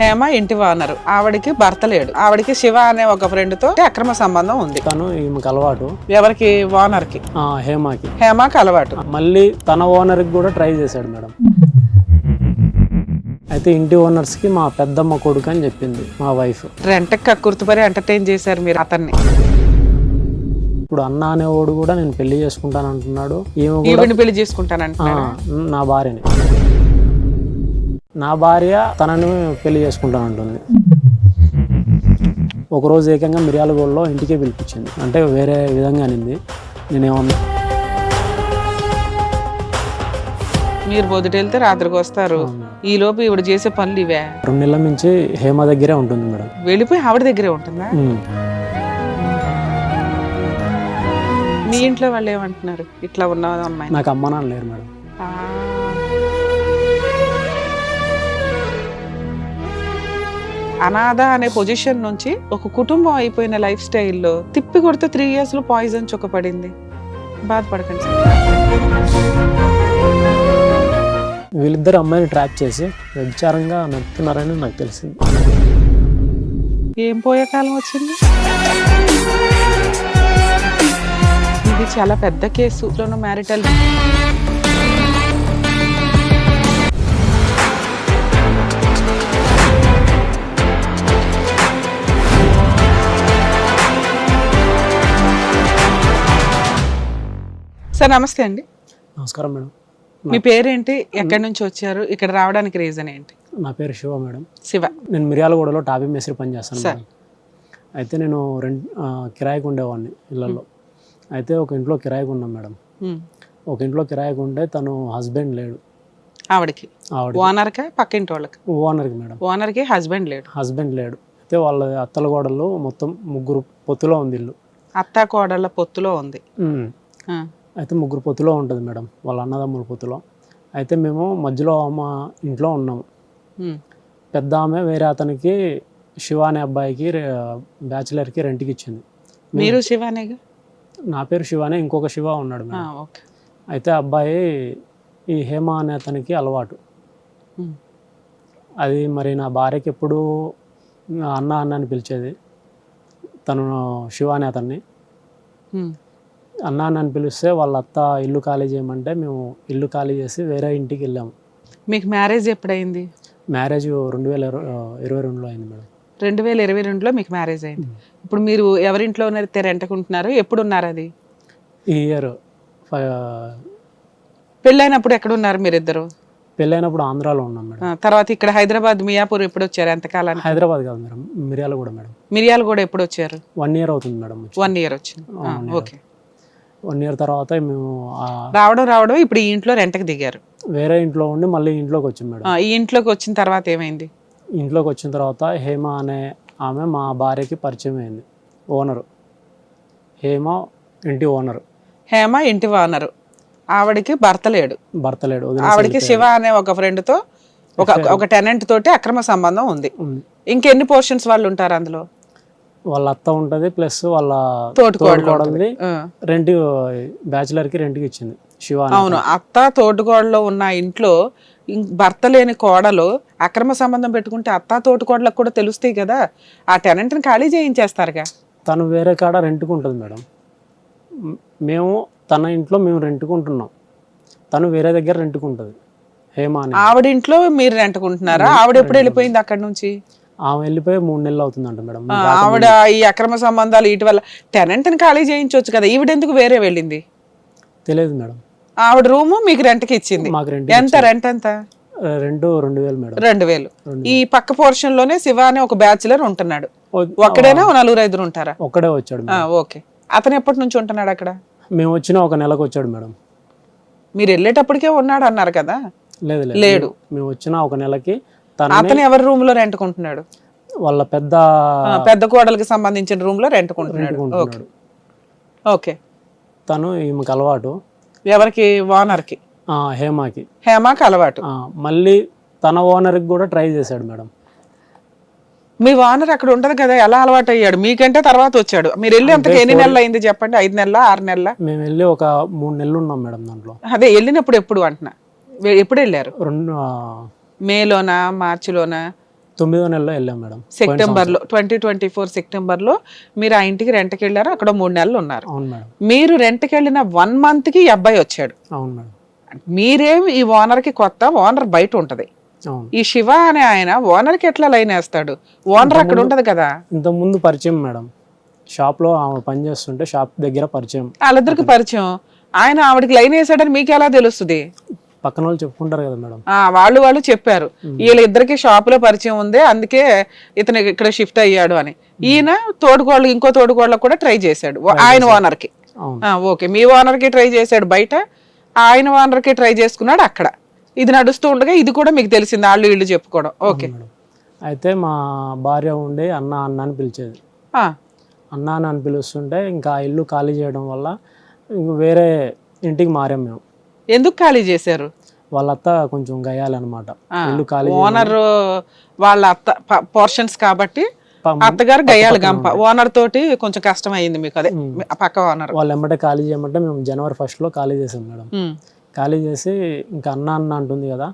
హేమ ఇంటి వానరు ఆవిడకి భర్త లేడు. ఆవిడకి శివ అనే ఒక ఫ్రెండ్తో అక్రమ సంబంధం ఉంది. తను ఈమెకు అలవాటు. ఎవరికి? ఓనర్కి. ఆ, హేమాకి. హేమకి అలవాటు. మళ్ళీ తన ఓనర్కి కూడా ట్రై చేశాడు మేడం. అయితే ఇంటి ఓనర్స్కి మా పెద్దమ్మ కొడుకు అని చెప్పింది మా వైఫ్ రెంట్ కక్కుర్తిపరి ఎంటర్టైన్ చేశారు మీరు అతన్ని. ఇప్పుడు అన్న అనేవాడు కూడా నేను పెళ్ళి చేసుకుంటాను అంటున్నాడు ఈమె కూడా ఈవిని పెళ్ళి ఆ, చేసుకుంటానంటున్నారా నా భార్యని. నా భార్య తనని పెళ్ళి చేసుకుంటాను అంటుంది. ఒకరోజు ఏకంగా మిర్యాలగూడలో ఇంటికే పిలిపించింది. అంటే వేరే విధంగా అనింది. నేనేమన్నా మీరు పొద్దుట వెళ్తే రాత్రికి వస్తారు. ఈ లోపు ఈవిడ చేసే పనులు ఇవే. రెండు నెలల నుంచి హేమ దగ్గరే ఉంటుంది మేడం. వెళ్ళిపోయి ఆవిడ దగ్గరే ఉంటుందా. మీ ఇంట్లో వాళ్ళు ఏమంటున్నారు? ఇట్లా ఉన్న అమ్మాయి నాకు అమ్మ నాన్న లేరు మేడం. అనాథ అనే పొజిషన్ నుంచి ఒక కుటుంబం అయిపోయిన లైఫ్ స్టైల్లో తిప్పి కొడితే త్రీ ఇయర్స్లో పాయిజన్ చుక్కపడింది బాధపడకండి. వీళ్ళిద్దరు అమ్మాయిని ట్రాప్ చేసి వ్యభిచారంగా నడుపుతున్నారని నాకు తెలిసింది. ఏం పోయే కాలం వచ్చింది? ఇది చాలా పెద్ద కేసు. మ్యారిటల్ సార్ నమస్తే అండి. నమస్కారం మేడం. మీ పేరేంటి? ఎక్కడి నుంచి వచ్చారు? ఇక్కడ రావడానికి రీజన్ ఏంటి? నా పేరు శివ మేడం. శివ. నేను మిర్యాలగూడలో టాపీ మేస్త్రి పని చేస్తాను. మేడం. అయితే నేను రెంట్ ఆ, కిరాయికి ఉండేవాడిని ఇళ్ళల్లో అయితే ఒక ఇంట్లో కిరాయికి ఉన్నాం మేడం. ఒక ఇంట్లో కిరాయికి ఉంటే తను హస్బెండ్ లేడు. ఆవిడకి? ఆవిడ ఓనర్కా? పక్కింటి వాళ్ళకి ఓనర్కి మేడం. ఓనర్కి హస్బెండ్ లేడు. హస్బెండ్ లేడు. అయితే వాళ్ళ అత్తల గోడలు మొత్తం ముగ్గురు పొత్తులో ఉంది ఇల్లు. అత్తా కోడళ్ళ పొత్తులో ఉంది. అయితే ముగ్గురు పొత్తులో ఉంటుంది మేడం వాళ్ళ అన్నదమ్ముల పొత్తులో. అయితే మేము మధ్యలో మా ఇంట్లో ఉన్నాము పెద్ద ఆమె వేరే అతనికి శివ అనే అబ్బాయికి బ్యాచిలర్కి రెంట్కి ఇచ్చింది. మీరు శివానేగా నా పేరు శివానే ఇంకొక శివ ఉన్నాడు మేడం. అయితే అబ్బాయి ఈ హేమ అనే అతనికి అలవాటు. అది మరి నా భార్యకి ఎప్పుడు అన్న అన్న అని పిలిచేది. తను శివ అనే అతన్ని. అన్న అని పిలిస్తే వాళ్ళ అత్త ఇల్లు ఖాళీ చేయమంటే మేము ఇల్లు ఖాళీ చేసి వేరే ఇంటికి వెళ్ళాము మీకు మ్యారేజ్ ఎప్పుడైంది? మ్యారేజ్ రెండు వేల ఇరవై రెండులో అయింది మేడం. రెండు వేల ఇరవై రెండులో మీకు మ్యారేజ్ అయింది. ఇప్పుడు మీరు ఎవరింట్లో అయితే రెంటకుంటున్నారు ఎప్పుడు ఉన్నారు అది? ఈ ఇయర్ పెళ్ళైనప్పుడు ఎక్కడ ఉన్నారు మీరిద్దరు? పెళ్ళైనప్పుడు ఆంధ్రాలో ఉన్నాం మేడం. తర్వాత ఇక్కడ హైదరాబాద్ మియాపూర్ ఎప్పుడు వచ్చారు ఎంతకాలానికి హైదరాబాద్ కాదు మేడం మిర్యాల కూడా మేడం. మిరియాలు కూడా ఎప్పుడు వచ్చారు వన్ ఇయర్ అవుతుంది మేడం వన్ ఇయర్ వచ్చింది. ఓకే. వన్ ఇయర్ తర్వాత మేము రావడం రావడం ఇప్పుడు ఈ ఇంట్లో రెంట్కి దిగారు. వేరే ఇంట్లో ఉండి మళ్ళీ ఇంట్లోకి వచ్చాం మేడం. ఈ ఇంట్లోకి వచ్చిన తర్వాత ఏమైంది? ఇంట్లోకి వచ్చిన తర్వాత హేమ అనే ఆమె మా భార్యకి పరిచయం అయింది ఓనరు. హేమ ఇంటి ఓనరు. హేమ ఇంటి వానరు ఆవిడకి భర్త లేడు. భర్త లేడు ఆవిడకి. శివ అనే ఒక ఫ్రెండ్తో ఒక ఒక టెనెంట్ తోటి అక్రమ సంబంధం ఉంది. ఇంకెన్ని పోర్షన్స్ వాళ్ళు ఉంటారు అందులో? వాళ్ళ అత్త ఉంటది ప్లస్ వాళ్ళ తోటికోడలు తోడుకోడలిది ఆ. రెంట్ బ్యాచులర్కి రెంట్కి ఇచ్చింది శివ అవును అత్త తోటికోడలో ఉన్న ఇంట్లో భర్త లేని కోడలు అక్రమ సంబంధం పెట్టుకుంటే అత్త తోటికోడలకు కూడా తెలుస్తాయి కదా. ఆ టెనెంట్ని ఖాళీ చేయించేస్తారుగా. తను వేరే కాడ రెంట్కి ఉంటుంది మేడం మేము తన ఇంట్లో మేము రెంట్కుంటున్నాం. తను వేరే దగ్గర రెంట్కుంటుంది. హేమ ఆవిడ ఇంట్లో మీరు రెంట్కుంటున్నారా? ఆవిడ ఎప్పుడు వెళ్ళిపోయింది అక్కడి నుంచి? ఆమె వెళ్ళిపోయి మూడు నెలలు అవుతుందంట మేడం. ఆవిడ ఈ అక్రమ సంబంధాలు వీటి వల్ల టెనెంట్ని ఖాళీ చేయించవచ్చు కదా ఈవిడ ఎందుకు వేరే వెళ్ళింది? తెలియదు మేడం. ఆవిడ రూము మీకు రెంట్కి ఇచ్చింది. మాకు రెంట్ ఎంత రెంట్ ఎంత? రెండు రెండు వేలు మేడం. రెండు వేలు. ఈ పక్క పోర్షన్లోనే శివ అనే ఒక బ్యాచులర్ ఉంటున్నాడు. ఒక్కడేనా నలుగురు ఐదుగురు ఉంటారా? ఒక్కడే వచ్చాడు. ఓకే. అతను ఎప్పటి నుంచి ఉంటున్నాడు అక్కడ? మేము వచ్చిన ఒక నెలకు వచ్చాడు మేడం. మీరు వెళ్ళేటప్పటికే ఉన్నాడు అన్నారు కదా? లేదు లేదు. లేడు. మేము వచ్చిన ఒక నెలకి అతను ఎవరి రూమ్లో రెంట్కుంటున్నాడు? వాళ్ళ పెద్ద పెద్ద కోడలికి సంబంధించిన రూమ్లో రెంట్కుంటున్నాడు. ఓకే. రెంట్కుంటున్నాడు ఓకే. తను ఈమెకు అలవాటు. ఎవరికి? ఓనర్కి ఆ, హేమాకి. హేమాకి అలవాటు. మళ్ళీ తన ఓనర్కి కూడా ట్రై చేశాడు మేడం. మీ ఓనర్ అక్కడ ఉంటది కదా ఎలా అలవాటు అయ్యాడు మీకంటే తర్వాత వచ్చాడు. మీరు వెళ్ళి అంతకు ఎన్ని నెలలు అయింది చెప్పండి? ఐదు నెలల ఆరు నెలల? మేము వెళ్ళి ఒక మూడు నెలలు ఉన్నాం మేడం దాంట్లో. అదే వెళ్ళినప్పుడు ఎప్పుడు అంటున్నా? ఎప్పుడు వెళ్ళారు? రెండు మేలోనా మార్చిలోనా? తొమ్మిదో నెలలో వెళ్ళాం మేడం. పోయిన సెప్టెంబర్లో ట్వంటీ ట్వంటీ ఫోర్ సెప్టెంబర్లో మీరు ఆ ఇంటికి రెంట్కి వెళ్ళారు అక్కడ మూడు నెలలు ఉన్నారు. అవును మేడం. మీరు రెంట్కి వెళ్ళిన వన్ మంత్కి ఈ అబ్బాయి వచ్చాడు. అవును మేడం. మీరేం ఈ ఓనర్కి కొత్త ఓనర్ బయట ఉంటది. ఈ శివ అనే ఆయన ఓనర్కి ఎట్లా లైన్ వేస్తాడు? ఓనర్ అక్కడ ఉండదు కదా? ఇంతకుముందు పరిచయం మేడం. షాప్లో ఆమె పని చేస్తుంటే షాప్ దగ్గర పరిచయం. వాళ్ళిద్దరికి పరిచయం. ఆయన ఆవిడకి లైన్ వేసాడని మీకు ఎలా తెలుస్తుంది? పక్కన వాళ్ళు చెప్పుకుంటారు కదా మేడం. వాళ్ళు వాళ్ళు చెప్పారు. వీళ్ళిద్దరికి షాప్లో పరిచయం ఉంది అందుకే ఇతను ఇక్కడ షిఫ్ట్ అయ్యాడు అని. ఈయన తోడుకోళ్ళు ఇంకో తోడుకోళ్ళకు కూడా ట్రై చేశాడు. ఆయన ఓనర్కి ఓకే. మీ ఓనర్కి ట్రై చేశాడు బయట ఆయన ఓనర్కి ట్రై చేసుకున్నాడు అక్కడ. ఇది నడుస్తూ ఉండగా ఇది కూడా మీకు తెలిసింది వాళ్ళు వీళ్ళు చెప్పుకోవడం. ఓకే. అయితే మా భార్య ఉండి అన్న అన్న అని పిలిచేది. అన్న అని పిలుస్తుంటే ఇంకా ఇల్లు ఖాళీ చేయడం వల్ల ఇంక వేరే ఇంటికి మారాం మేము. ఎందుకు ఖాళీ చేశారు? వాళ్ళ అత్త కొంచెం గయాలన్నమాట ఆ, ఇల్లు ఖాళీ ఓనర్ వాళ్ళ అత్త పోర్షన్స్ కాబట్టి అత్తగారు గయ్యాలి గంప. ఓనర్ తోటి కొంచెం కష్టం అయింది మీకు అదే పక్క ఓనర్ వాళ్ళు ఎమ్మటే ఖాళీ చేయమంటే మేము జనవరి ఫస్ట్లో ఖాళీ చేసాం మేడం. ఖాళీ చేసి ఇంకా అన్న అన్న అంటుంది కదా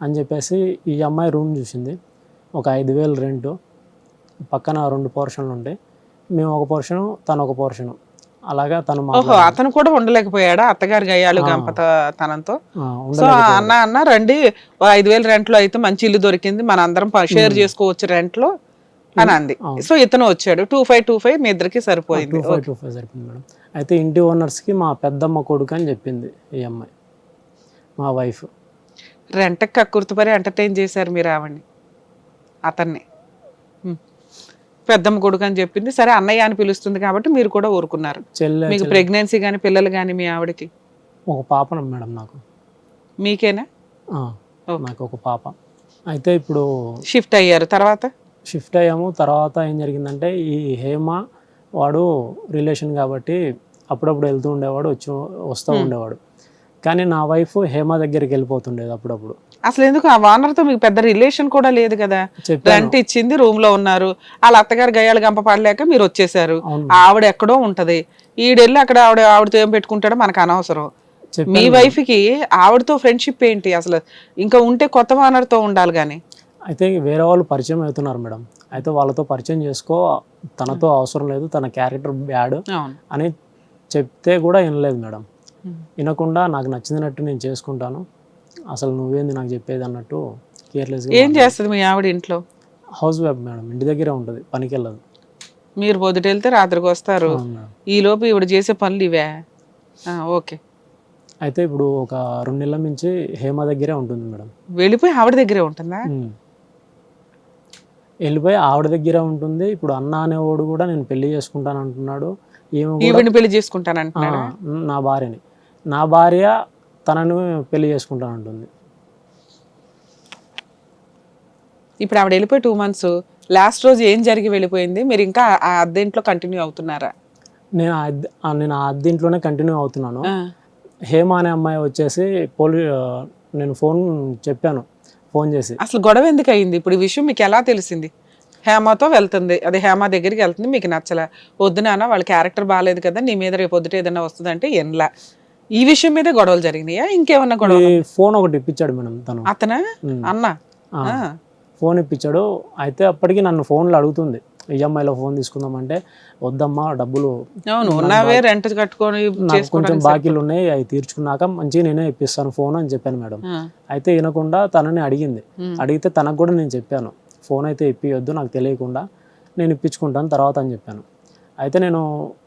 అని చెప్పేసి ఈ అమ్మాయి రూమ్ చూసింది. ఒక ఐదు వేలు రెంట్. పక్కన రెండు పోర్షన్లు ఉంటాయి మేము ఒక పోర్షను తను ఒక పోర్షను అలాగా తను ఓహో అతను కూడా ఉండలేకపోయాడా? అత్తగారు గయ్యాలు గంప త- తనంతో? సో అన్న అన్న రండి. ఐదు వేలు రెంట్లో అయితే మంచి ఇల్లు దొరికింది. మన అందరం షేర్ చేసుకోవచ్చు రెంట్లో అని అంది. సో ఇతను వచ్చాడు. టూ ఫైవ్ టూ ఫైవ్ మీ ఇద్దరికి సరిపోయింది. టూ ఫైవ్ టూ ఫైవ్ సరిపోయింది మేడం. అయితే ఇంటి ఓనర్స్కి మా పెద్దమ్మ కొడుకు అని చెప్పింది ఈ అమ్మాయి మా వైఫ్. రెంట్ కక్కుర్తిపరి ఎంటర్టైన్ చేశారు మీరు ఆవిడ్ని. అతన్ని. పెద్దమ్మ కొడుకు అని చెప్పింది. సరే అన్నయ్య అని పిలుస్తుంది కాబట్టి మీరు కూడా ఊరుకున్నారు. మీకు ప్రెగ్నెన్సీ కానీ పిల్లలు కానీ మీ ఆవిడకి? ఒక పాప మేడం నాకు. మీకేనా. నాకు ఒక పాప. అయితే ఇప్పుడు షిఫ్ట్ అయ్యారు. తర్వాత? షిఫ్ట్ అయ్యాము. తర్వాత ఏం జరిగిందంటే ఈ హేమ వాడు రిలేషన్ కాబట్టి అప్పుడప్పుడు వెళ్తూ ఉండేవాడు వచ్చి వస్తూ ఉండేవాడు. కానీ నా వైఫ్ హేమ దగ్గరికి వెళ్ళిపోతుండేది అప్పుడప్పుడు. అసలు ఎందుకు ఆ ఓనర్తో మీకు పెద్ద రిలేషన్ కూడా లేదు కదా? రెంట్ ఇచ్చింది రూమ్లో ఉన్నారు. వాళ్ళ అత్తగారు గయ్యాలు గంప పడలేక మీరు వచ్చేసారు. ఆవిడ ఎక్కడో ఉంటది. ఈడెళ్ళి అక్కడ ఆవిడ ఆవిడతో ఏం పెట్టుకుంటాడో మనకు అనవసరం. మీ వైఫ్కి ఆవిడతో ఫ్రెండ్షిప్ ఏంటి అసలు? ఇంకా ఉంటే కొత్త ఓనర్తో ఉండాలి గాని. అయితే వేరే వాళ్ళు పరిచయం అవుతున్నారు మేడం. అయితే వాళ్ళతో పరిచయం చేసుకో తనతో అవసరం లేదు తన క్యారెక్టర్ బ్యాడ్ అని చెప్తే కూడా వినలేదు మేడం. వినకుండా నాకు నచ్చినట్టు నేను చేసుకుంటాను. అసలు నువ్వేంది నాకు చెప్పేది అన్నట్టు కేర్లెస్గా ఏం చేస్తుంది మీ ఆవిడ ఇంట్లో? హౌస్ వైఫ్ మేడం ఇంటి దగ్గరే ఉంటుంది పనికి వెళ్ళదు మీరు పొద్దుట వెళ్తే రాత్రికి వస్తారు. ఈ లోపు ఈవిడ చేసే పనులు ఇవే? ఓకే. అయితే ఇప్పుడు ఒక రెండు నెలల నుంచి హేమ దగ్గరే ఉంటుంది మేడం. వెళ్ళిపోయి ఆవిడ దగ్గరే ఉంటుందా. వెళ్ళిపోయి ఆవిడ దగ్గరే ఉంటుంది. ఇప్పుడు అన్న అనేవాడు కూడా నేను పెళ్ళి చేసుకుంటాను అంటున్నాడు ఈవిడిని పెళ్ళి చేసుకుంటానంటున్నాడా? ఆ, నా భార్యని. నా భార్య తనను పెళ్ళి చేసుకుంటాను అంటుంది. ఇప్పుడు ఆవిడ వెళ్ళిపోయి టూ మంత్స్ లాస్ట్ రోజు ఏం జరిగి వెళ్ళిపోయింది? మీరు ఇంకా ఆ అద్దె ఇంట్లో కంటిన్యూ అవుతున్నారా? నేను ఆ అద్దె- ఆ నేను ఆ అద్దె ఇంట్లోనే కంటిన్యూ అవుతున్నాను. ఆ, హేమ అనే అమ్మాయి వచ్చేసి పోలీ నేను ఫోన్ చెప్పాను. ఫోన్ చేసి. అసలు గొడవ ఎందుకు అయింది? ఇప్పుడు ఈ విషయం మీకు ఎలా తెలిసింది? హేమతో వెళ్తుంది. అదే హేమ దగ్గరికి వెళ్తుంది. మీకు నచ్చలే. వద్దు నాన్న వాళ్ళ క్యారెక్టర్ బాగాలేదు కదా నీ మీద రేపు పొద్దుట ఏదైనా వస్తుందంటే ఎన్లా? ఈ విషయం మీదే గొడవలు జరిగినాయా? ఇంకేమన్నా గొడవ ఫోన్ ఒకటి ఇప్పించాడు మేడం తను. అతనా. అన్న? ఫోన్ ఇప్పించాడు. అయితే అప్పటికి నన్ను ఫోన్లో అడుగుతుంది. ఈఎంఐలో ఫోన్ తీసుకుందామంటే వద్దమ్మా డబ్బులు ఉన్నావే రెంట్ కట్టుకొని కొంచెం బాకీలు ఉన్నాయి అవి తీర్చుకున్నాక మంచిగా నేనే ఇప్పిస్తాను ఫోన్ అని చెప్పాను మేడం. అయితే వినకుండా తనని అడిగింది. అడిగితే తనకు కూడా నేను చెప్పాను ఫోన్ అయితే ఇప్పియొద్దు నాకు తెలియకుండా నేను ఇప్పించుకుంటాను తర్వాత అని చెప్పాను. అయితే నేను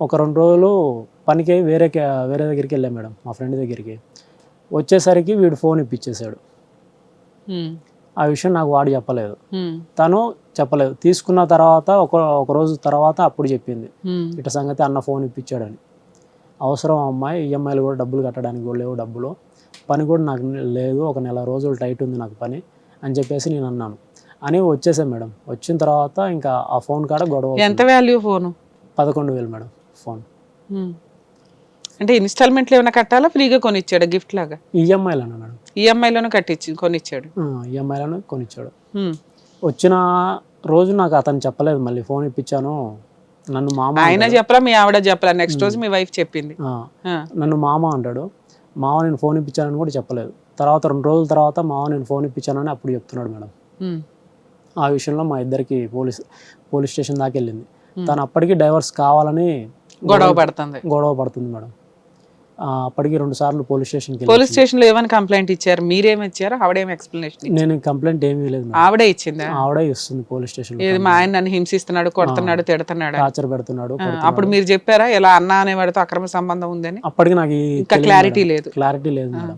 ఒక రెండు రోజులు పనికి వేరే వేరే దగ్గరికి వెళ్ళాను మేడం మా ఫ్రెండ్ దగ్గరికి. వచ్చేసరికి వీడు ఫోన్ ఇప్పించేశాడు ఆ విషయం నాకు వాడు చెప్పలేదు. తను చెప్పలేదు. తీసుకున్న తర్వాత ఒక ఒక రోజు తర్వాత అప్పుడు చెప్పింది. ఇట సంగతి అన్న ఫోన్ ఇప్పించాడని అవసరం అమ్మాయి ఈఎంఐలు కూడా డబ్బులు కట్టడానికి కూడా లేవు డబ్బులు. పని కూడా నాకు లేదు ఒక నెల రోజులు టైట్ ఉంది నాకు పని అని చెప్పేసి నేను అన్నాను. అని వచ్చేసాను మేడం. వచ్చిన తర్వాత ఇంకా ఆ ఫోన్ కాడ గొడవ. ఎంత వాల్యూ ఫోను? పదకొండు వేలు మేడం ఫోన్. అంటే ఇన్స్టాల్మెంట్లు ఏమైనా కట్టాలా? ఫ్రీగా కొనిచ్చాడు గిఫ్ట్ లాగా? ఈఎంఐలను మేడం? ఈఎంఐలోనే కట్టించి కొనిచ్చాడు. ఈఎంఐలను కొనిచ్చాడు. ఉమ్. వచ్చిన రోజు నాకు అతను చెప్పలేదు మళ్ళీ ఫోన్ ఇప్పించాను. నన్ను మామ ఆయన. చెప్పలా మీ ఆవిడ చెప్పలా నెక్స్ట్ రోజు మీ వైఫ్ చెప్పింది. నన్ను మామ అంటాడు. మామ నేను ఫోన్ ఇప్పించానని కూడా చెప్పలేదు. తర్వాత రెండు రోజుల తర్వాత మామ నేను ఫోన్ ఇప్పించానని అప్పుడు చెప్తున్నాడు మేడం. ఆ విషయంలో మా ఇద్దరికి పోలీస్ పోలీస్ స్టేషన్ దాకా వెళ్ళింది. తను అప్పటికి డైవర్స్ కావాలని గొడవ పడుతుంది. గొడవ పడుతుంది మేడం. అప్పటికి రెండు సార్లు పోలీస్ స్టేషన్కి వెళ్ళి పోలీస్ స్టేషన్లో ఏమని కంప్లైంట్ ఇచ్చారు? మీరేమి ఇచ్చారు? ఆవిడేం ఎక్స్ప్లెనేషన్ నేను కంప్లైంట్ ఏమీ లేదు ఆవిడే ఇచ్చిందా? ఆవిడే ఇస్తుంది పోలీస్ స్టేషన్ ఏది మా ఆయన నన్ను హింసిస్తున్నాడు కొడుతున్నాడు తిడుతున్నాడు? టార్చర్ పెడుతున్నాడు అప్పుడు మీరు చెప్పారా? ఇలా అన్న అనేవాడితో అక్రమ సంబంధం ఉందని? అప్పటికి నాకు ఇంకా క్లారిటీ లేదు. క్లారిటీ లేదు మేడం.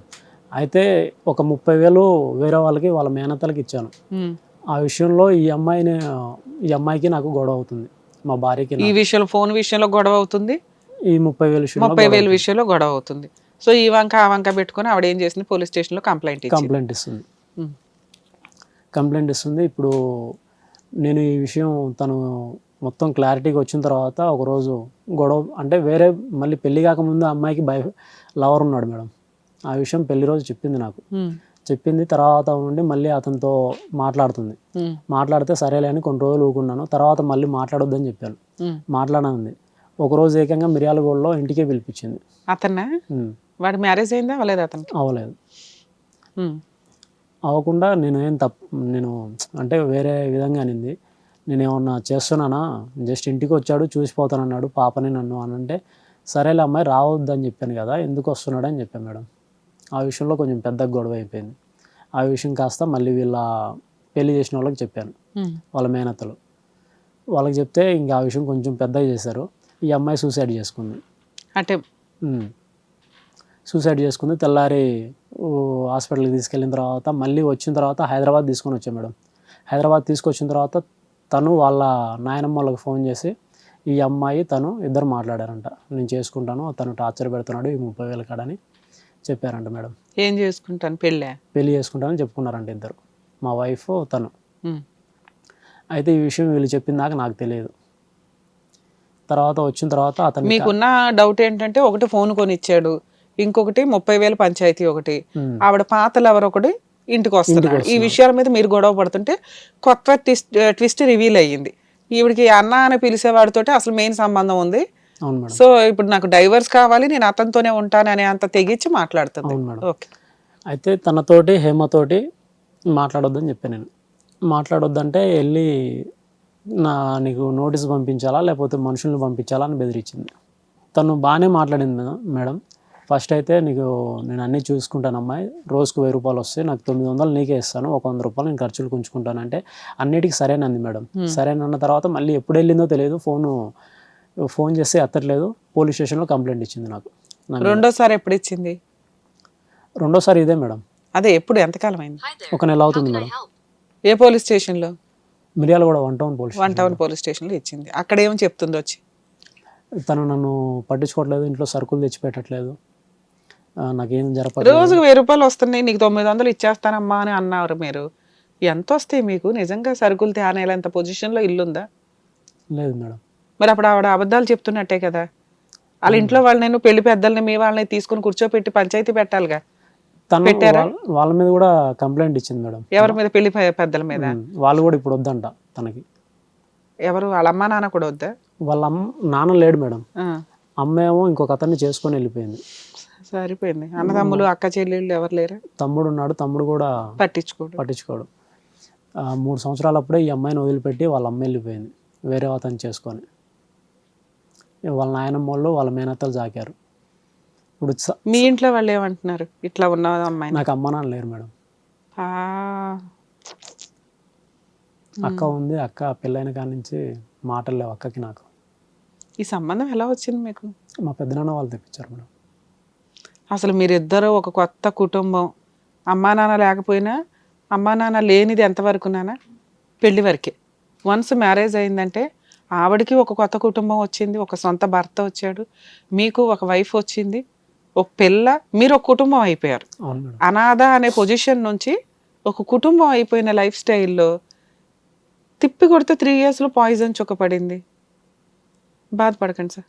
అయితే ఒక ముప్పై వేలు వేరే వాళ్ళకి వాళ్ళ మేనత్తలకి ఇచ్చాను. ఆ విషయంలో ఈ అమ్మాయిని ఈ అమ్మాయికి నాకు గొడవ అవుతుంది. మా భార్యకి ఈ. విషయంలో ఫోన్ విషయంలో గొడవ అవుతుంది? ఈ ముప్పై వేలు ముప్పై వేల విషయంలో గొడవ అవుతుంది. సో ఈ వంక ఆ వంక పెట్టుకొని ఆవిడ ఏం చేసింది? పోలీస్ స్టేషన్లో కంప్లైంట్ కంప్లైంట్ ఇస్తుంది. కంప్లైంట్ ఇస్తుంది. ఇప్పుడు నేను ఈ విషయం తను మొత్తం క్లారిటీగా వచ్చిన తర్వాత ఒకరోజు గొడవ అంటే వేరే మళ్ళీ పెళ్ళి కాకముందు అమ్మాయికి బై లవర్ ఉన్నాడు మేడం. ఆ విషయం పెళ్ళి రోజు చెప్పింది నాకు. చెప్పింది తర్వాత నుండి మళ్ళీ అతనితో మాట్లాడుతుంది. మాట్లాడితే సరేలే అని కొన్ని రోజులు ఊకున్నాను తర్వాత మళ్ళీ మాట్లాడొద్దని చెప్పాను. మాట్లాడనుంది. ఒకరోజు ఏకంగా మిర్యాలగూడలో ఇంటికే పిలిపించింది. అతన్నా వాడి మ్యారేజ్ అయిందా? అవ్వలేదు అతనికి అవ్వలేదు. అవ్వకుండా నేను ఏం తప్పు నేను అంటే వేరే విధంగా అనింది. నేను ఏమన్నా చేస్తున్నానా? జస్ట్ ఇంటికి వచ్చాడు చూసిపోతానన్నాడు పాపని నన్ను అని అంటే సరేలే అమ్మాయి రావద్దని చెప్పాను కదా ఎందుకు వస్తున్నాడు అని చెప్పాను మేడం. ఆ విషయంలో కొంచెం పెద్ద గొడవ అయిపోయింది. ఆ విషయం కాస్త మళ్ళీ వీళ్ళ పెళ్ళి చేసిన వాళ్ళకి చెప్పాను. వాళ్ళ మేనత్తలు. వాళ్ళకి చెప్తే ఇంకా ఆ విషయం కొంచెం పెద్దగా చేశారు. ఈ అమ్మాయి సూసైడ్ చేసుకుంది. అంటే. సూసైడ్ చేసుకుంది. తెల్లారి హాస్పిటల్కి తీసుకెళ్ళిన తర్వాత మళ్ళీ వచ్చిన తర్వాత హైదరాబాద్ తీసుకొని వచ్చాం మేడం. హైదరాబాద్ తీసుకొచ్చిన తర్వాత తను వాళ్ళ నాయనమ్మ వాళ్ళకి ఫోన్ చేసి ఈ అమ్మాయి తను ఇద్దరు మాట్లాడారంట. నేను చేసుకుంటాను తను టార్చర్ పెడుతున్నాడు ఈ ముప్పై వేల కాడని చెప్పారంట మేడం. ఏం చేసుకుంటాను? పెళ్ళే? పెళ్ళి చేసుకుంటానని చెప్పుకున్నారంట ఇద్దరు. మా వైఫ్ తను. అయితే ఈ విషయం వీళ్ళు చెప్పిందాక నాకు తెలియదు. తర్వాత వచ్చిన తర్వాత అతను మీకున్న డౌట్ ఏంటంటే ఒకటి ఫోన్ కొని ఇచ్చాడు ఇంకొకటి ముప్పై వేల పంచాయతీ ఒకటి. ఆవిడ పాతలు ఎవరు ఒకటి ఇంటికి వస్తున్నాడు. ఈ విషయాల మీద మీరు గొడవ పడుతుంటే కొత్త ట్విస్ట్ ట్విస్ట్ రివీల్ అయ్యింది. ఈవిడికి అన్న అని పిలిచేవాడితోటి అసలు మెయిన్ సంబంధం ఉంది. సో ఇప్పుడు నాకు డైవర్స్ కావాలి నేను అతనితోనే ఉంటాను అనే అంత తెగించి మాట్లాడుతుంది. ఓకే. అయితే తనతోటి హేమతోటి మాట్లాడొద్దని చెప్పాను నేను. మాట్లాడొద్దంటే వెళ్ళి నా నీకు నోటీస్ పంపించాలా? లేకపోతే మనుషుల్ని పంపించాలా అని బెదిరించింది. తను బాగానే మాట్లాడింది మేడం మేడం. ఫస్ట్ అయితే నీకు నేను అన్నీ చూసుకుంటాను అమ్మాయి. రోజుకు వెయ్యి రూపాయలు వస్తే నాకు తొమ్మిది వందలు నీకే ఇస్తాను. ఒక వంద రూపాయలు నేను ఖర్చులు ఉంచుకుంటాను అంటే అన్నిటికీ సరేనంది మేడం. సరేనన్న తర్వాత మళ్ళీ ఎప్పుడు వెళ్ళిందో తెలియదు. ఫోను ఫోన్ చేస్తే ఎత్తట్లేదు. పోలీస్ స్టేషన్లో కంప్లైంట్ ఇచ్చింది నాకు. రెండోసారి ఎప్పుడు ఇచ్చింది? రెండోసారి ఇదే మేడం. అదే ఎప్పుడు? ఎంతకాలం అయింది? ఒక నెల అవుతుంది మేడం. ఏ పోలీస్ స్టేషన్లో? Miryalaguda one town police one town police స్టేషన్లో ఇచ్చింది. అక్కడ ఏం చెప్తుంది వచ్చి? తను నన్ను పట్టించుకోవట్లేదు ఇంట్లో సరుకులు తెచ్చి పెట్టట్లేదు ఆ, నాకేం జరపట్లేదు రోజుకు వెయ్యి రూపాయలు వస్తున్నాయి నీకు తొమ్మిది వందలు ఇచ్చేస్తానమ్మా అని అన్నారు మీరు. ఎంత వస్తాయి మీకు? నిజంగా సరుకులు తేనేలంత పొజిషన్లో ఇల్లుందా? లేదు మేడం. మరి అప్పుడు ఆవిడ అబద్ధాలు చెప్తున్నట్టే కదా. వాళ్ళ ఇంట్లో వాళ్ళని నేను పెళ్ళి పెద్దల్ని మీ వాళ్ళని తీసుకుని కూర్చోపెట్టి పంచాయతీ పెట్టాలిగా. తను పెట్టారా? వాళ్ళ- మీద కూడా కంప్లైంట్ ఇచ్చింది మేడం. ఎవరి మీద? పెళ్ళి పెద్దల మీద? వాళ్ళు కూడా ఇప్పుడు వద్దంట తనకి. ఎవరు? వాళ్ళ అమ్మా నాన్న కూడా వద్దా? వాళ్ళ అమ్మ నాన్న లేడు మేడం. ఆ, అమ్మ ఏమో ఇంకొక అతన్ని చేసుకొని వెళ్ళిపోయింది. సరిపోయింది. అన్నదమ్ములు అక్క చెల్లెళ్ళు ఎవరు లేరా? తమ్ముడు ఉన్నాడు. తమ్ముడు కూడా పట్టించుకోడు. పట్టించుకోడు. మూడు సంవత్సరాలప్పుడే ఈ అమ్మాయిని వదిలిపెట్టి వాళ్ళ అమ్మ వెళ్ళిపోయింది. వేరే అతను చేసుకొని. వాళ్ళ నాయనమ్మ వాళ్ళు వాళ్ళ మేనత్తలు జాకారు. ఇప్పుడు మీ ఇంట్లో వాళ్ళు ఏమంటున్నారు? ఇట్లా ఉన్న అమ్మాయిని? నాకు అమ్మ నాన్న లేరు మేడం. ఆ, అక్క ఉంది అక్క పెళ్ళైన కాడి నుంచి మాటలు లేవు అక్కకి నాకు. ఈ సంబంధం ఎలా వచ్చింది మీకు? మా పెద్దనాన్న వాళ్ళు తెప్పించారు మేడం. అసలు మీరిద్దరూ ఒక కొత్త కుటుంబం. అమ్మా నాన్న లేకపోయినా అమ్మా నాన్న లేనిది ఎంతవరకు నాన్న పెళ్ళి వరకే. వన్స్ మ్యారేజ్ అయిందంటే ఆవిడకి ఒక కొత్త కుటుంబం వచ్చింది ఒక సొంత భర్త వచ్చాడు మీకు ఒక వైఫ్ వచ్చింది ఒక పిల్ల మీరు ఒక కుటుంబం అయిపోయారు. అనాథ అనే పొజిషన్ నుంచి ఒక కుటుంబం అయిపోయిన లైఫ్ స్టైల్లో తిప్పి కొడితే త్రీ ఇయర్స్లో పాయిజన్ చుక్క పడింది బాధపడకండి సార్.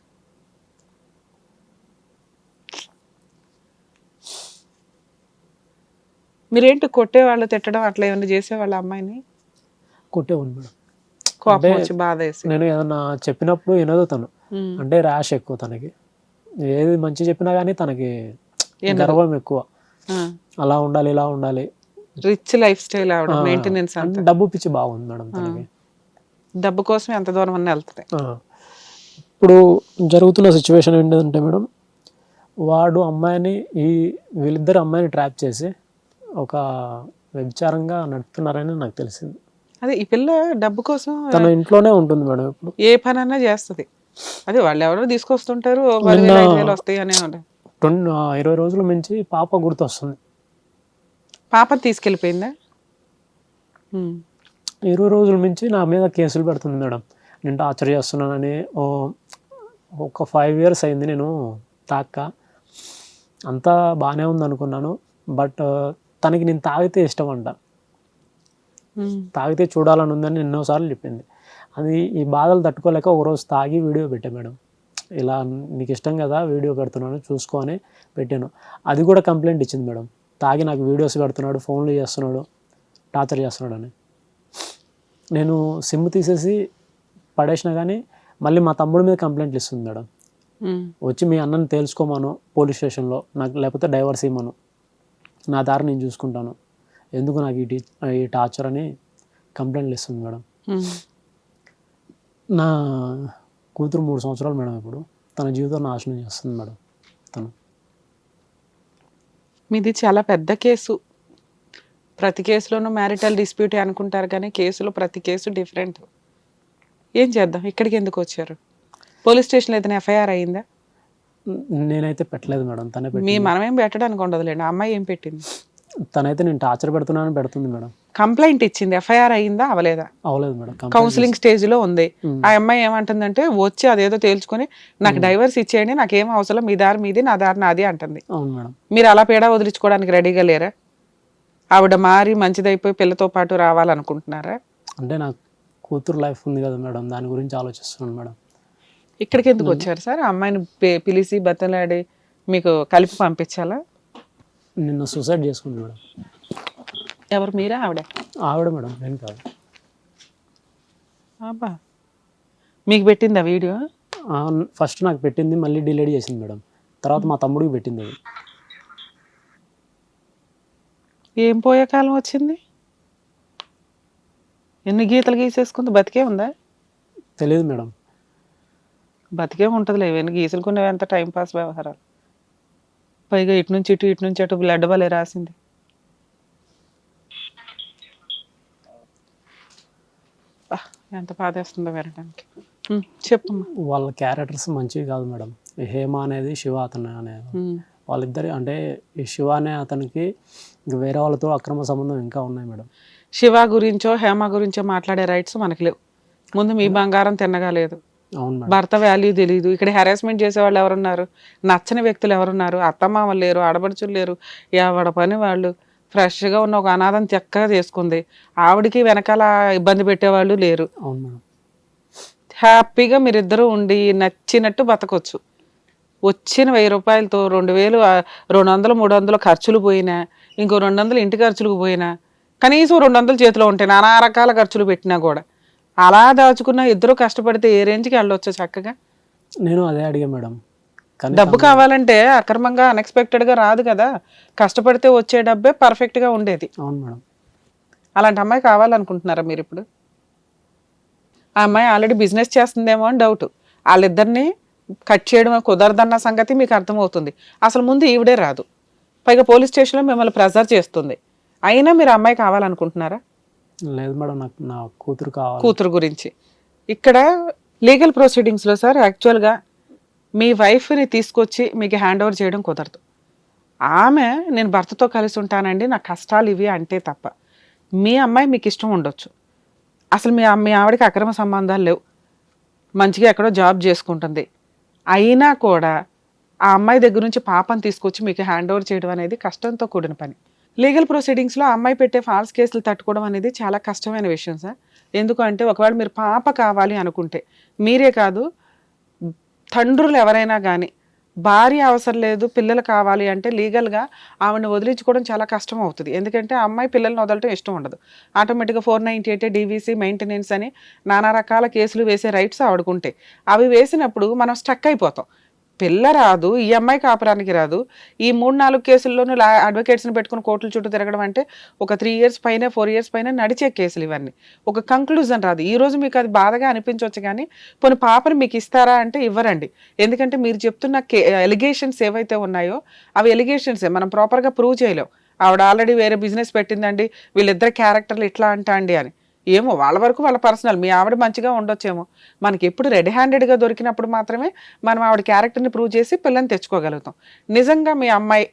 మీరేంటి కొట్టేవాళ్ళు తిట్టడం అట్లా ఏమైనా చేసేవాళ్ళ అమ్మాయిని? కొట్టేవాడు మేడం. కోపం వచ్చి బాధ వేసి. నేను ఏదన్నా చెప్పినప్పుడు వినదు తను. అంటే ర్యాష్ ఎక్కువ తనకి. ఏది మంచి చెప్పినా కానీ తనకి గర్వం ఎక్కువ. అలా ఉండాలి ఇలా ఉండాలి. రిచ్ లైఫ్ స్టైల్ ఆవిడ మెయింటెనెన్స్ డబ్బు పిచ్చి బాగుంది మేడం తనకి. డబ్బు కోసం ఎంత దూరం అన్న వెళ్తుంది. ఇప్పుడు జరుగుతున్న సిచ్యువేషన్ ఏంటంటే మేడం వాడు అమ్మాయిని ఈ వీళ్ళిద్దరు అమ్మాయిని ట్రాప్ చేసి ఒక వ్యభిచారంగా నడుపుతున్నారని నాకు తెలిసింది. అదే ఈ పిల్ల డబ్బు కోసం తన ఇంట్లోనే ఉంటుంది మేడం ఇప్పుడు. ఏ పని అన్నా చేస్తుంది. అదే వాళ్ళు ఎవరో తీసుకొస్తుంటారు ఓ పదివేలు ఐదు వేలు వస్తాయి అనే ఉంటాయి. ట్వంటీ ఇరవై రోజుల నుంచి పాప గుర్తొస్తుంది. పాప తీసుకెళ్ళిపోయిందా. ఇరవై రోజుల నుంచి నా మీద కేసులు పెడుతుంది మేడం. నేను టార్చర్ చేస్తున్నానని ఒక ఫైవ్ ఇయర్స్ అయింది నేను తాక్క. అంతా బాగానే ఉంది అనుకున్నాను. బట్ తనకి నేను తాగితే ఇష్టం అంట. తాగితే చూడాలని ఉందని ఎన్నోసార్లు చెప్పింది. అది ఈ బాధలు తట్టుకోలేక ఒక రోజు తాగి వీడియో పెట్టా మేడం. ఇలా నీకు ఇష్టం కదా వీడియో పెడుతున్నాను చూసుకో అని పెట్టాను. అది కూడా కంప్లైంట్ ఇచ్చింది మేడం. తాగి నాకు వీడియోస్ పెడుతున్నాడు ఫోన్లు చేస్తున్నాడు టార్చర్ చేస్తున్నాడు అని. నేను సిమ్ తీసేసి పడేసినా కానీ మళ్ళీ మా తమ్ముడి మీద కంప్లైంట్లు ఇస్తుంది మేడం. వచ్చి మీ అన్నని తేల్చుకోమను పోలీస్ స్టేషన్లో నాకు లేకపోతే డైవర్స్ ఇవ్వమను నా దారి నేను చూసుకుంటాను. ఎందుకు నాకు ఈ టార్చర్ అని కంప్లైంట్లు ఇస్తుంది మేడం. నా కూతురు మూడు సంవత్సరాలు మేడం ఇప్పుడు. తన జీవితం నాశనం చేస్తుంది మేడం. తను. మీది చాలా పెద్ద కేసు. ప్రతి కేసులోనూ మ్యారిటల్ డిస్ప్యూట్ అనుకుంటారు కానీ కేసులో ప్రతి కేసు డిఫరెంట్. ఏం చేద్దాం? ఇక్కడికి ఎందుకు వచ్చారు? పోలీస్ స్టేషన్లో ఏదైనా ఎఫ్ఐఆర్ అయిందా? నేనైతే పెట్టలేదు మేడం. తనే మీ మనమేం పెట్టడానికి ఉండదులేండి. ఆ అమ్మాయి ఏం పెట్టింది? తనైతే నేను టార్చర్ పెడుతున్నానని పెడుతుంది మేడం. కంప్లైంట్ ఇచ్చింది ఎఫ్ఐఆర్ అయిందా? అవలేదా? అవలేదు మేడం కౌన్సిలింగ్ స్టేజ్లో ఉంది. ఆ అమ్మాయి ఏమంటుందంటే వచ్చి అదేదో తేల్చుకొని నాకు డైవర్స్ ఇచ్చేయండి నాకేం అవసరం మీ దారి మీది నా దారి నాది అంటుంది. అవును మేడం. మీరు అలా పేడ వదిలించుకోవడానికి రెడీగా లేరా? ఆవిడ మారి మంచిదైపోయి పిల్లతో పాటు రావాలనుకుంటున్నారా? అంటే నాకు కూతురు లైఫ్ ఉంది కదా మేడం దాని గురించి ఆలోచిస్తున్నాను మేడం. ఇక్కడికి ఎందుకు వచ్చారు సార్? అమ్మాయిని పిలిచి బతలాడి మీకు కలిపి పంపించాలా? నిన్న సూసైడ్ చేసుకుంది మేడం. ఎవరు మీరా? ఆవిడ? ఆవిడ మేడం నేను కాదు. అబ్బా. మీకు పెట్టిందా వీడియో? ఫస్ట్ నాకు పెట్టింది మళ్ళీ డిలీట్ చేసింది మేడం. తర్వాత మా తమ్ముడికి పెట్టింది అది. ఏం పోయే కాలం వచ్చింది? ఎన్ని గీతలు గీసేసుకుంది? బతికే ఉందా? తెలియదు మేడం. బతికే ఉంటుందిలే ఇవన్నీ గీసులుకునేవి ఎంత టైం పాస్ వ్యవహారాలు. పైగా ఇటు నుంచి ఇటు ఇటు నుంచి అటు బ్లడ్ వలే రాసింది. ఎంత బాధేస్తుందో వినడానికి. చెప్పమ్మా. వాళ్ళ క్యారెక్టర్స్ మంచివి కాదు మేడం. హేమ అనేది శివ అతను అనేది. వాళ్ళిద్దరి అంటే ఈ శివ అనే అతనికి వేరే వాళ్ళతో అక్రమ సంబంధం ఇంకా ఉన్నాయి మేడం. శివ గురించో హేమ గురించో మాట్లాడే రైట్స్ మనకి లేవు. ముందు మీ బంగారం తిన్నగా లేదు. భర్త వాల్యూ తెలియదు ఇక్కడ హెరాస్మెంట్ చేసే వాళ్ళు ఎవరున్నారు? నచ్చని వ్యక్తులు ఎవరున్నారు? అత్తమామలు లేరు ఆడపడుచులు లేరు. ఎవడ పని వాళ్ళు? ఫ్రెష్గా ఉన్న ఒక అనాథం చక్కగా చేసుకుంది. ఆవిడకి వెనకాల ఇబ్బంది పెట్టేవాళ్ళు లేరు. అవును మేడం. హ్యాపీగా మీరిద్దరూ ఉండి నచ్చినట్టు బతకొచ్చు. వచ్చిన వెయ్యి రూపాయలతో రెండు వేలు రెండు వందలు మూడు వందలు ఖర్చులు పోయినా ఇంకో రెండు వందలు ఇంటి ఖర్చులకు పోయినా కనీసం రెండు వందలు చేతిలో ఉంటాయి నానా రకాల ఖర్చులు పెట్టినా కూడా. అలా దాచుకున్న ఇద్దరు కష్టపడితే ఏ రేంజ్కి వెళ్ళొచ్చు చక్కగా? నేను అదే అడిగా మేడం. డబ్బు కావాలంటే అక్రమంగా unexpected గా రాదు కదా. కష్టపడితే వచ్చే డబ్బే perfect గా ఉండేది. అవును మేడం. అలాంటి అమ్మాయి కావాలనుకుంటున్నారా మీరు ఇప్పుడు? ఆ అమ్మాయి ఆల్రెడీ బిజినెస్ చేస్తుందేమో అని డౌట్ వాళ్ళిద్దరిని కట్ చేయడం కుదరదన్న సంగతి మీకు అర్థమవుతుంది. అసలు ముందు ఈవిడే రాదు. పైగా పోలీస్ స్టేషన్లో మిమ్మల్ని ప్రెజర్ చేస్తుంది. అయినా మీరు అమ్మాయి కావాలనుకుంటున్నారా? లేదు మేడం నాకు నా కూతురు కావాలి. కూతురు గురించి. ఇక్కడ లీగల్ ప్రొసీడింగ్స్లో సార్ యాక్చువల్గా మీ వైఫ్ని తీసుకొచ్చి మీకు హ్యాండ్ ఓవర్ చేయడం కుదరదు. ఆమె నేను భర్తతో కలిసి ఉంటానండి నా కష్టాలు ఇవి అంటే తప్ప. మీ అమ్మాయి మీకు ఇష్టం ఉండొచ్చు. అసలు మీ మీ ఆవిడకి అక్రమ సంబంధాలు లేవు. మంచిగా ఎక్కడో జాబ్ చేసుకుంటుంది. అయినా కూడా ఆ అమ్మాయి దగ్గర నుంచి పాపను తీసుకొచ్చి మీకు హ్యాండ్ ఓవర్ చేయడం అనేది కష్టంతో కూడిన పని. లీగల్ ప్రొసీడింగ్స్లో అమ్మాయి పెట్టే ఫాల్స్ కేసులు తట్టుకోవడం అనేది చాలా కష్టమైన విషయం సార్. ఎందుకంటే ఒకవేళ మీరు పాప కావాలి అనుకుంటే మీరే కాదు తండ్రులు ఎవరైనా కానీ భార్య అవసరం లేదు పిల్లలు కావాలి అంటే లీగల్గా ఆవిడని వదిలించుకోవడం చాలా కష్టం అవుతుంది ఎందుకంటే అమ్మాయి పిల్లల్ని వదలటం ఇష్టం ఉండదు. ఆటోమేటిక్గా four ninety eight DVC maintenance అని నానా రకాల కేసులు వేసే రైట్స్ ఆవిడకుంటాయి. అవి వేసినప్పుడు మనం స్టక్ అయిపోతాం పిల్ల రాదు ఈ అమ్మాయి కాపురానికి రాదు. ఈ మూడు నాలుగు కేసుల్లోనూ లా అడ్వకేట్స్ని పెట్టుకుని కోర్టుల చుట్టూ తిరగడం అంటే ఒక త్రీ ఇయర్స్ పైన ఫోర్ ఇయర్స్ పైన నడిచే కేసులు ఇవన్నీ. ఒక కంక్లూజన్ రాదు. ఈ రోజు మీకు అది బాధగా అనిపించవచ్చు కానీ కొన్ని పాపను మీకు ఇస్తారా అంటే ఇవ్వరండి. ఎందుకంటే మీరు చెప్తున్న కే ఎలిగేషన్స్ ఏవైతే ఉన్నాయో అవి ఎలిగేషన్సే. మనం ప్రాపర్గా ప్రూవ్ చేయలేం. ఆవిడ ఆల్రెడీ వేరే బిజినెస్ పెట్టిందండి వీళ్ళిద్దరు క్యారెక్టర్లు ఇట్లా అంటా అండి అని. ఏమో వాళ్ళ వరకు వాళ్ళ పర్సనల్. మీ ఆవిడ మంచిగా ఉండొచ్చేమో. మనకి ఎప్పుడు రెడీ హ్యాండెడ్గా దొరికినప్పుడు మాత్రమే మనం ఆవిడ క్యారెక్టర్ని ప్రూవ్ చేసి పిల్లని తెచ్చుకోగలుగుతాం. నిజంగా మీ అమ్మాయి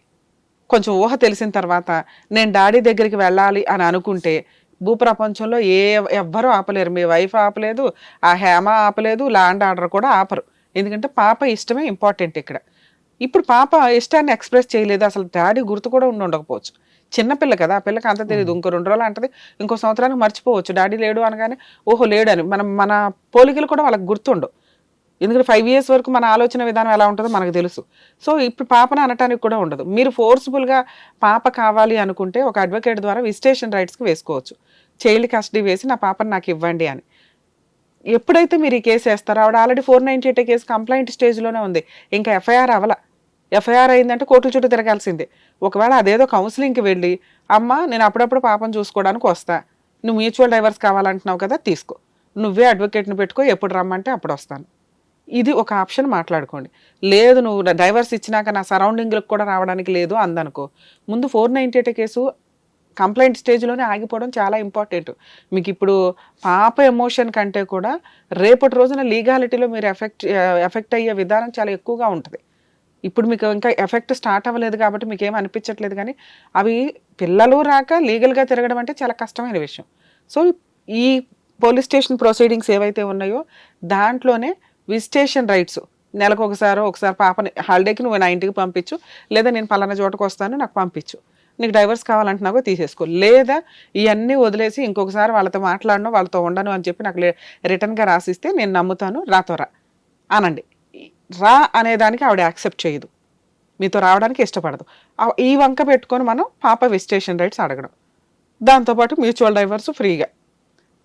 కొంచెం ఊహ తెలిసిన తర్వాత నేను డాడీ దగ్గరికి వెళ్ళాలి అని అనుకుంటే భూప్రపంచంలో ఏ ఎవ్వరూ ఆపలేరు. మీ వైఫ్ ఆపలేదు ఆ హేమ ఆపలేదు ల్యాండ్ ఆర్డర్ కూడా ఆపరు. ఎందుకంటే పాప ఇష్టమే ఇంపార్టెంట్ ఇక్కడ. ఇప్పుడు పాప ఇష్టాన్ని ఎక్స్ప్రెస్ చేయలేదు. అసలు డాడీ గుర్తు కూడా ఉండి ఉండకపోవచ్చు. చిన్నపిల్ల కదా ఆ పిల్లకి అంత తెలియదు ఇంకో రెండు రోజులు అంటది ఇంకో సంవత్సరానికి మర్చిపోవచ్చు. డాడీ లేడు అనగానే ఓహో లేడు అని మనం మన పోలికలు కూడా వాళ్ళకి గుర్తుండవు. ఎందుకంటే ఫైవ్ ఇయర్స్ వరకు మన ఆలోచన విధానం ఎలా ఉంటుందో మనకు తెలుసు. సో ఇప్పుడు పాపను అనటానికి కూడా ఉండదు. మీరు ఫోర్స్ఫుల్గా పాప కావాలి అనుకుంటే ఒక అడ్వకేట్ ద్వారా విజిటేషన్ రైట్స్కి వేసుకోవచ్చు. చైల్డ్ కస్టడీ వేసి నా పాపను నాకు ఇవ్వండి అని. ఎప్పుడైతే మీరు ఈ కేసు వేస్తారో ఆవిడ already four ninety eight case complaint స్టేజ్లోనే ఉంది. ఇంకా ఎఫ్ఐఆర్ అవ్వాల. ఎఫ్ఐఆర్ అయిందంటే కోర్టుల చుట్టూ తిరగాల్సిందే. ఒకవేళ అదేదో కౌన్సిలింగ్కి వెళ్ళి అమ్మ నేను అప్పుడప్పుడు పాపం చూసుకోవడానికి వస్తా. నువ్వు మ్యూచువల్ డైవర్స్ కావాలంటున్నావు కదా తీసుకో. నువ్వే అడ్వకేట్ని పెట్టుకో ఎప్పుడు రమ్మంటే అప్పుడు వస్తాను. ఇది ఒక ఆప్షన్ మాట్లాడుకోండి. లేదు నువ్వు డైవర్స్ ఇచ్చినాక నా సరౌండింగ్లకు కూడా రావడానికి లేదు అందనుకో. ముందు four ninety eight case complaint స్టేజ్లోనే ఆగిపోవడం చాలా ఇంపార్టెంట్. మీకు ఇప్పుడు పాప ఎమోషన్ కంటే కూడా రేపటి రోజున లీగాలిటీలో మీరు ఎఫెక్ట్ ఎఫెక్ట్ అయ్యే విధానం చాలా ఎక్కువగా ఉంటుంది. ఇప్పుడు మీకు ఇంకా ఎఫెక్ట్ స్టార్ట్ అవ్వలేదు కాబట్టి మీకు ఏం అనిపించట్లేదు కానీ అవి పిల్లలు రాక లీగల్గా తిరగడం అంటే చాలా కష్టమైన విషయం. సో ఈ పోలీస్ స్టేషన్ ప్రొసీడింగ్స్ ఏవైతే ఉన్నాయో దాంట్లోనే విజిటేషన్ రైట్స్. నెలకు ఒకసారి ఒకసారి పాపని హాలిడేకి నువ్వు నా ఇంటికి పంపించు లేదా నేను పలానా చోటకు వస్తాను నాకు పంపించు. నీకు డైవర్స్ కావాలంటున్నావో తీసేసుకో. లేదా ఇవన్నీ వదిలేసి ఇంకొకసారి వాళ్ళతో మాట్లాడను వాళ్ళతో ఉండను అని చెప్పి నాకు రిటర్న్గా రాసిస్తే నేను నమ్ముతాను రాతో రా. అనండి. రా అనేదానికి ఆవిడ యాక్సెప్ట్ చేయదు. మీతో రావడానికి ఇష్టపడదు. ఈ వంక పెట్టుకొని మనం పాప విజిటేషన్ రైట్స్ అడగడం. దాంతోపాటు మ్యూచువల్ డైవర్స్ ఫ్రీగా.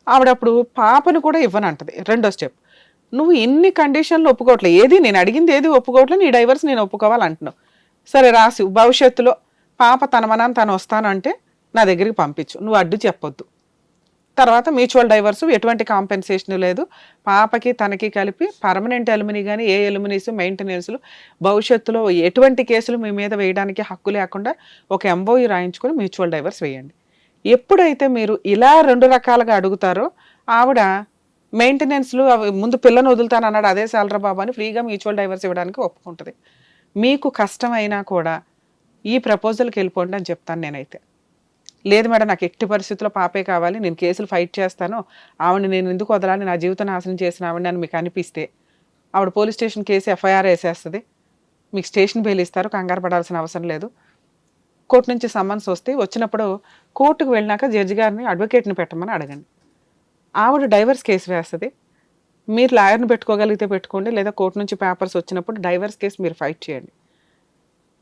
ఆవిడప్పుడు పాపను కూడా ఇవ్వనంటది. రెండో స్టెప్. నువ్వు ఇన్ని కండిషన్లు ఒప్పుకోవట్లేదు ఏది నేను అడిగింది ఏది ఒప్పుకోవట్లేదు నీ డైవర్స్ నేను ఒప్పుకోవాలంటున్నావు. సరే రాసి భవిష్యత్తులో పాప తన మనం తను వస్తానంటే నా దగ్గరికి పంపించు. నువ్వు అడ్డు చెప్పొద్దు. తర్వాత మ్యూచువల్ డైవర్స్ ఎటువంటి కాంపెన్సేషన్ లేదు. పాపకి తనకి కలిపి పర్మనెంట్ ఎలుమిని కానీ ఏ ఎలిమినీస్ మెయింటెనెన్స్లు భవిష్యత్తులో ఎటువంటి కేసులు మీ మీద వేయడానికి హక్కు లేకుండా ఒక ఎంబోయి రాయించుకొని మ్యూచువల్ డైవర్స్ వేయండి. ఎప్పుడైతే మీరు ఇలా రెండు రకాలుగా అడుగుతారో ఆవిడ మెయింటెనెన్స్లు అవి ముందు పిల్లను వదులుతాను అన్నాడు అదే సాలరా బాబు అని ఫ్రీగా మ్యూచువల్ డైవర్స్ ఇవ్వడానికి ఒప్పుకుంటుంది. మీకు కష్టమైనా కూడా ఈ ప్రపోజల్కి వెళ్ళిపోండి అని చెప్తాను నేనైతే. లేదు మేడం నాకు ఎట్టి పరిస్థితుల్లో పాపే కావాలి నేను కేసులు ఫైట్ చేస్తాను. ఆవిడ నేను ఎందుకు వదలాలి? నా జీవితం నాశనం చేసిన ఆవిడ అని మీకు అనిపిస్తే ఆవిడ పోలీస్ స్టేషన్ కేసు ఎఫ్ఐఆర్ వేసేస్తుంది. మీకు స్టేషన్ బెయిల్ ఇస్తారు కంగారు పడాల్సిన అవసరం లేదు. కోర్టు నుంచి సమ్మన్స్ వస్తే వచ్చినప్పుడు కోర్టుకు వెళ్ళినాక జడ్జి గారిని అడ్వకేట్ని పెట్టమని అడగండి. ఆవిడ డైవర్స్ కేసు వేస్తుంది. మీరు లాయర్ని పెట్టుకోగలిగితే పెట్టుకోండి లేదా కోర్టు నుంచి పేపర్స్ వచ్చినప్పుడు డైవర్స్ కేసు మీరు ఫైట్ చేయండి.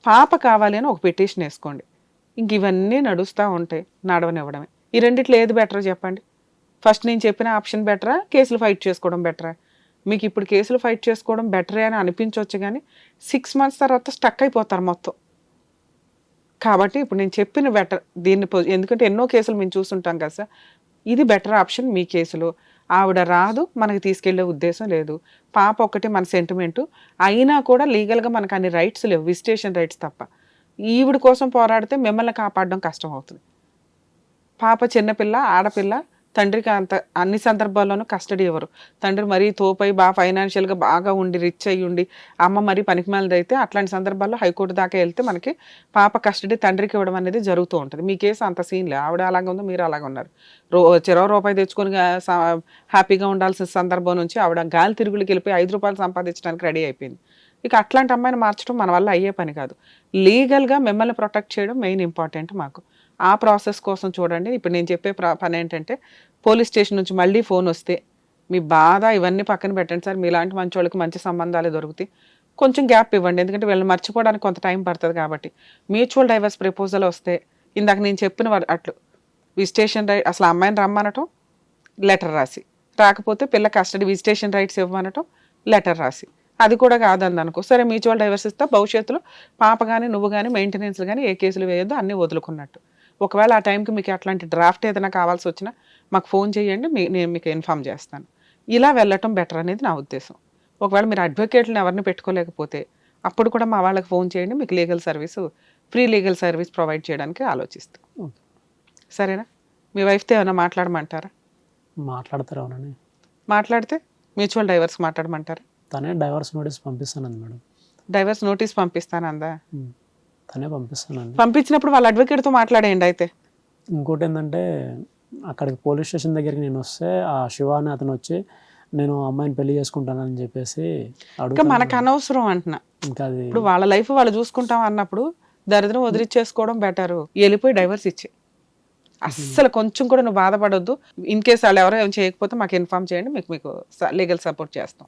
పాప కావాలి అని ఒక పిటిషన్ వేసుకోండి. ఇంక ఇవన్నీ నడుస్తూ ఉంటాయి నడవనివ్వడమే. ఈ రెండిట్లో ఏది బెటర్ చెప్పండి? ఫస్ట్ నేను చెప్పిన ఆప్షన్ బెటరా? కేసులు ఫైట్ చేసుకోవడం బెటరా? మీకు ఇప్పుడు కేసులు ఫైట్ చేసుకోవడం బెటరే అని అనిపించవచ్చు కానీ సిక్స్ మంత్స్ తర్వాత స్టక్ అయిపోతారు మొత్తం. కాబట్టి ఇప్పుడు నేను చెప్పిన బెటర్ దీన్ని ఎందుకంటే ఎన్నో కేసులు మేము చూస్తుంటాం కదా సార్. ఇది బెటర్ ఆప్షన్ మీ కేసులో. ఆవిడ రాదు మనకి తీసుకెళ్ళే ఉద్దేశం లేదు. పాప ఒకటి మన సెంటిమెంటు అయినా కూడా లీగల్గా మనకు అన్ని రైట్స్ లేవు విజిటేషన్ రైట్స్ తప్ప. ఈవిడ కోసం పోరాడితే మిమ్మల్ని కాపాడడం కష్టం అవుతుంది. పాప చిన్నపిల్ల ఆడపిల్ల తండ్రికి అంత అన్ని సందర్భాల్లోనూ కస్టడీ ఇవ్వరు. తండ్రి మరీ తోపై బాగా ఫైనాన్షియల్గా బాగా ఉండి రిచ్ అయ్యి ఉండి అమ్మ మరీ పనికిమాలది అయితే అట్లాంటి సందర్భాల్లో హైకోర్టు దాకా వెళ్తే మనకి పాప కస్టడీ తండ్రికి ఇవ్వడం అనేది జరుగుతూ ఉంటుంది. మీ కేసు అంత సీన్ లేదు. ఆవిడ అలాగే ఉందో మీరు అలాగే ఉన్నారు. రో చెరవ రూపాయి తెచ్చుకొని హ్యాపీగా ఉండాల్సిన సందర్భం నుంచి ఆవిడ గాలి తిరుగులకి వెళ్ళిపోయి ఐదు రూపాయలు సంపాదించడానికి రెడీ అయిపోయింది. ఇక అట్లాంటి అమ్మాయిని మార్చడం మన వల్ల అయ్యే పని కాదు. లీగల్గా మిమ్మల్ని ప్రొటెక్ట్ చేయడం మెయిన్ ఇంపార్టెంట్ మాకు. ఆ ప్రాసెస్ కోసం చూడండి. ఇప్పుడు నేను చెప్పే పని ఏంటంటే పోలీస్ స్టేషన్ నుంచి మళ్ళీ ఫోన్ వస్తే మీ బాధ ఇవన్నీ పక్కన పెట్టండి సార్. మీలాంటి మంచి వాళ్ళకి మంచి సంబంధాలు దొరుకుతాయి. కొంచెం గ్యాప్ ఇవ్వండి. ఎందుకంటే వీళ్ళని మర్చిపోవడానికి కొంత టైం పడుతుంది కాబట్టి. మ్యూచువల్ డైవర్స్ ప్రపోజల్ వస్తే ఇందాక నేను చెప్పిన అట్లు. విజిటేషన్ రైట్ అసలు అమ్మాయిని రమ్మనటం లెటర్ రాసి. రాకపోతే పిల్ల కస్టడీ విజిటేషన్ రైట్స్ ఇవ్వమనటం లెటర్ రాసి. అది కూడా కాదంది అనుకో. సరే మ్యూచువల్ డైవర్స్ ఇస్తా భవిష్యత్తులో పాప కానీ నువ్వు కానీ మెయింటెనెన్స్ కానీ ఏ కేసులు వేయొద్దు అన్నీ వదులుకున్నట్టు. ఒకవేళ ఆ టైంకి మీకు అట్లాంటి డ్రాఫ్ట్ ఏదైనా కావాల్సి వచ్చినా మాకు ఫోన్ చేయండి మీ నేను మీకు ఇన్ఫామ్ చేస్తాను. ఇలా వెళ్ళటం బెటర్ అనేది నా ఉద్దేశం. ఒకవేళ మీరు అడ్వకేట్లను ఎవరిని పెట్టుకోలేకపోతే అప్పుడు కూడా మా వాళ్ళకి ఫోన్ చేయండి మీకు legal service free legal service provide చేయడానికి ఆలోచిస్తాం. సరేనా? మీ వైఫ్తో ఏమైనా మాట్లాడమంటారా? మాట్లాడతారు మాట్లాడితే మ్యూచువల్ డైవర్స్ మాట్లాడమంటారా? తనే డైవర్స్ నోటీస్ పంపిస్తానండి మేడం. డైవర్స్ నోటీస్ పంపిస్తానందా. తనే పంపిస్తానండి పంపించినప్పుడు వాళ్ళ అడ్వకేట్తో మాట్లాడేయండి అయితే. ఇంకోటి ఏంటంటే అక్కడికి పోలీస్ స్టేషన్ దగ్గరికి నేను వస్తే ఆ శివ అని అతను వచ్చి నేను అమ్మాయిని పెళ్ళి చేసుకుంటానని చెప్పేసి ఇంకా మనకు అనవసరం అంటున్నా. ఇంకా అది ఇప్పుడు వాళ్ళ లైఫ్ వాళ్ళు చూసుకుంటాం అన్నప్పుడు దరిద్రం వదిలిచ్చేసుకోవడం బెటర్. వెళ్ళిపోయి డైవర్స్ ఇచ్చే. అస్సలు కొంచెం కూడా నువ్వు బాధపడొద్దు. ఇన్ కేస్ వాళ్ళు ఎవరో ఏం చేయకపోతే మాకు ఇన్ఫామ్ చేయండి మీకు మీకు లీగల్ సపోర్ట్ చేస్తాం.